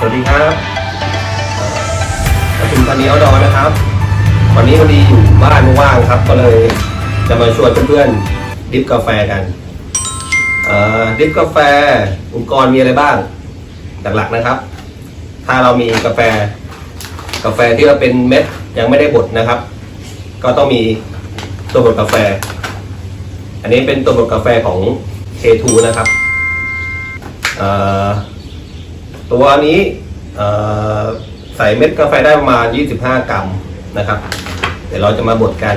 สวัสดีครับประชุมตอนนี้เอาดอนะครับ วันนี้พอดีอยู่บ้านว่างครับ ก็เลยจะมาชวนเพื่อนๆดริฟกาแฟกันเดริฟกาแฟอุปกรณ์มีอะไรบ้าง หลักๆนะครับ ถ้าเรามีกาแฟ กาแฟที่เราเป็นเม็ดยังไม่ได้บดนะครับ ก็ต้องมีตัวบดกาแฟ อันนี้เป็นตัวบดกาแฟของ K2 นะครับ เอ่อ ตัวนี้ใส่เม็ดกาแฟได้ประมาณ 25 กรัมนะครับ เดี๋ยวเราจะมาบดกัน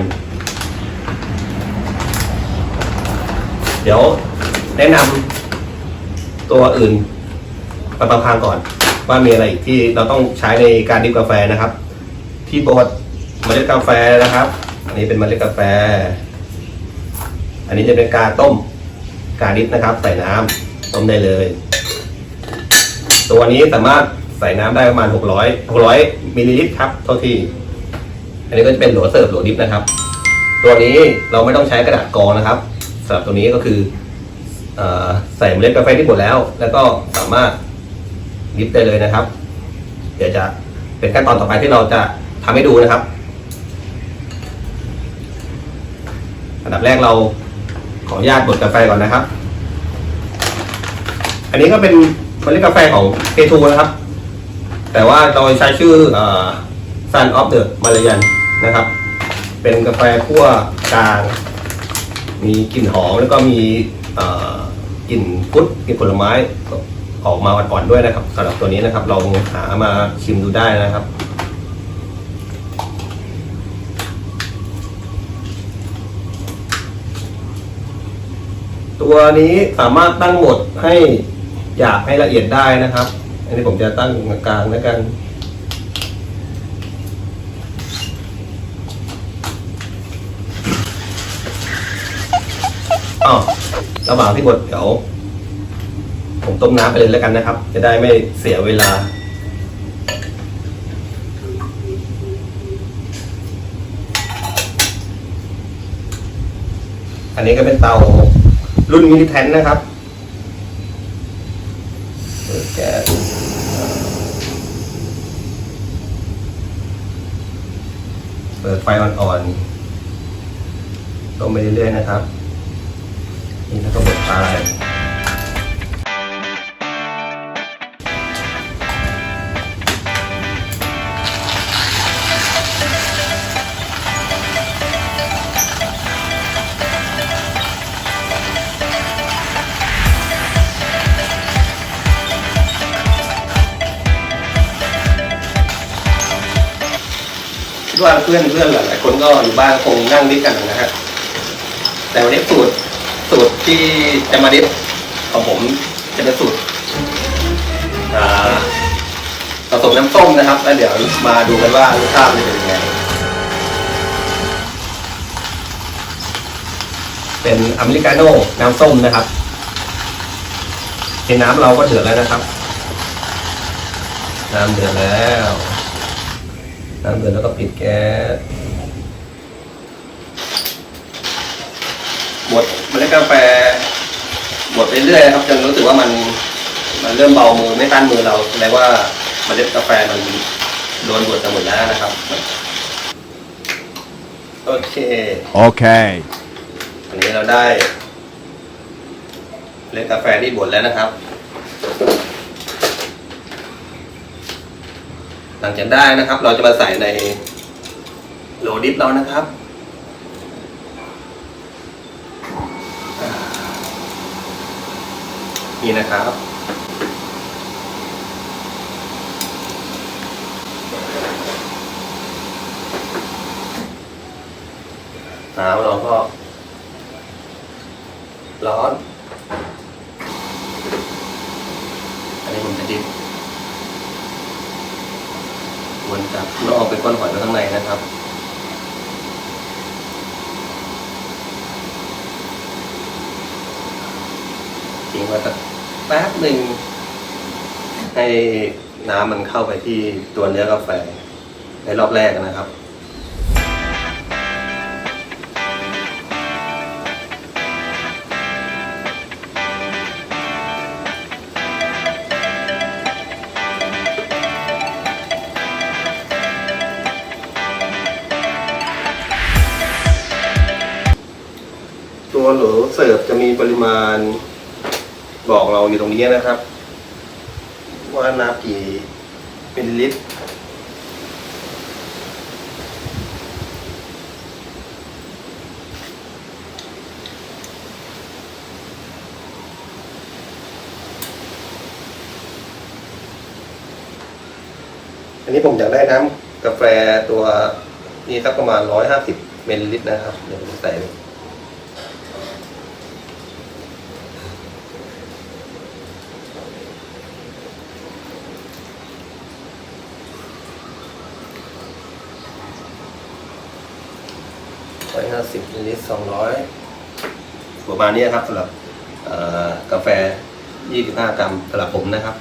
เดี๋ยวแนะนำตัวอื่นไปประพังก่อน ว่ามีอะไรที่เราต้องใช้ในการดิบกาแฟนะครับ ที่บดเมล็ดกาแฟนะครับ อันนี้เป็นเมล็ดกาแฟ อันนี้จะเป็นการต้มการดิบนะครับ ใส่น้ำต้มได้เลย ตัวนี้สามารถใส่น้ำได้ประมาณ 600 600มิลลิลิตรครับเท่าที่ อันนี้ก็จะเป็นโหลเสิร์ฟโหลดิฟนะครับ ตัวนี้เราไม่ต้องใช้กระดาษกรองนะครับสำหรับตัวนี้ก็คืออใส่เมล็ดกาแฟที่บดแล้ว แล้วก็สามารถดิฟได้เลยนะครับ เดี๋ยวจะเป็นขั้นตอนต่อไปที่เราจะทำให้ดูนะครับอันดับแรกเราขออนุญาตบดกาแฟก่อนนะครับ อันนี้ก็เป็น เมล็ดกาแฟของ K2 นะครับ แต่ว่าโดยใช้ชื่อเอ่อ Sun of the Malayan นะครับ เป็นกาแฟคั่วกลาง มีกลิ่นหอมแล้วก็มีกลิ่นฟรุตกลิ่นผลไม้ออกมาอ่อนๆด้วยนะครับสำหรับตัวนี้นะครับลองหามาชิมดูได้นะครับตัวนี้สามารถตั้งโหมดให้ หยาบให้ละเอียดได้นะครับ อันนี้ผมจะตั้งกลางแล้วกันอ๋อระหว่างที่บดเดี๋ยว ผมต้มน้ำไปเลยแล้วกันนะครับ จะได้ไม่เสียเวลาอันนี้ก็เป็นเตารุ่นมินิแทนนะครับ แก่เปิดไฟอ่อนๆต้มไปเรื่อยๆนะครับ นี่แล้วก็บดไปคิ ว่าเพื่อนเพื่อนหลายๆคนก็อยู่บ้านคงนั่งดิฟกันนะฮะแต่วันนี้สูตรสูตรที่จะมาดิฟของผมจะเป็นสูตรอ่าผสมน้ำส้มนะครับแล้วเดี๋ยวมาดูกันว่ารสชาติจะเป็นยังไงเป็นอเมริกาโน่น้ำส้มนะครับเห็นน้ำเราก็เดือดแล้วนะครับ น้ำเดือดแล้ว น้ำเดือดแล้วก็ปิดแก๊สบดเมล็ดกาแฟบดไปเรื่อยๆครับจนรู้สึกว่ามันมันเริ่มเบามือไม่ต้านมือเราแสดงว่าเมล็ดกาแฟมันโดนบดไปหมดแล้วนะครับโอเค Okay. อันนี้เราได้เมล็ดกาแฟที่บดแล้วนะครับ หลังจากได้นะครับ เราจะมาใส่ในโหลดิฟเรานะครับนี่นะครับ น้ำเราก็ร้อน อันนี้ผมจะดิบ วนจากนอกเป็นก้อนหอยมาข้างในนะครับทิ้งไว้สักแป๊บหนึ่งให้น้ำมันเข้าไปที่ตัวเนื้อกาแฟในรอบแรกนะครับ หรือเสิร์ฟจะมีปริมาณบอกเราอยู่ตรงนี้นะครับ ว่าน้ำกี่มิลลิลิตรอันนี้ผมอยากได้น้ำกาแฟตัวนี้สักประมาณร้อยห้าสิบมิลลิลิตรนะครับ เดี๋ยวผมใส่ ร้อยห้าสิบมิลลิลิตรสองร้อยประมาณนี้ครับสำหรับกาแฟยี่สิบห้ากรัมสำหรับผมนะครับ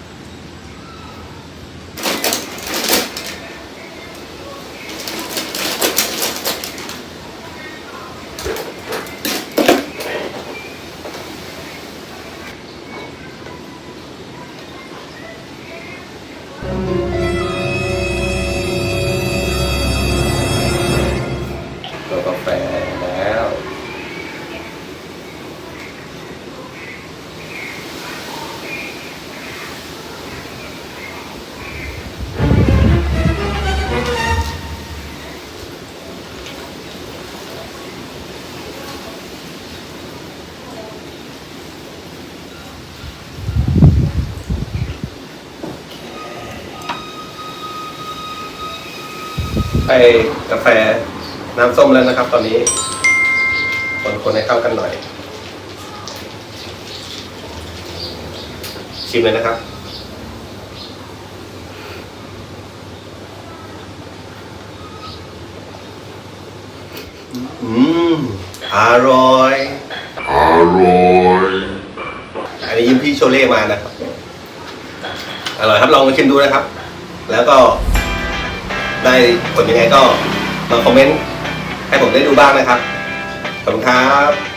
ไปกาแฟน้ำส้มแล้วนะครับ ตอนนี้ คนคนให้เข้ากันหน่อย ชิมเลยนะครับ อืม อร่อย Alloy. อันนี้ยิ้มพี่โชเล่มานะครับ อร่อยครับลองมาชิมดูนะครับ แล้วก็ ได้ผลยังไงก็มาคอมเมนต์ให้ผมได้ดูบ้างนะครับ ขอบคุณครับ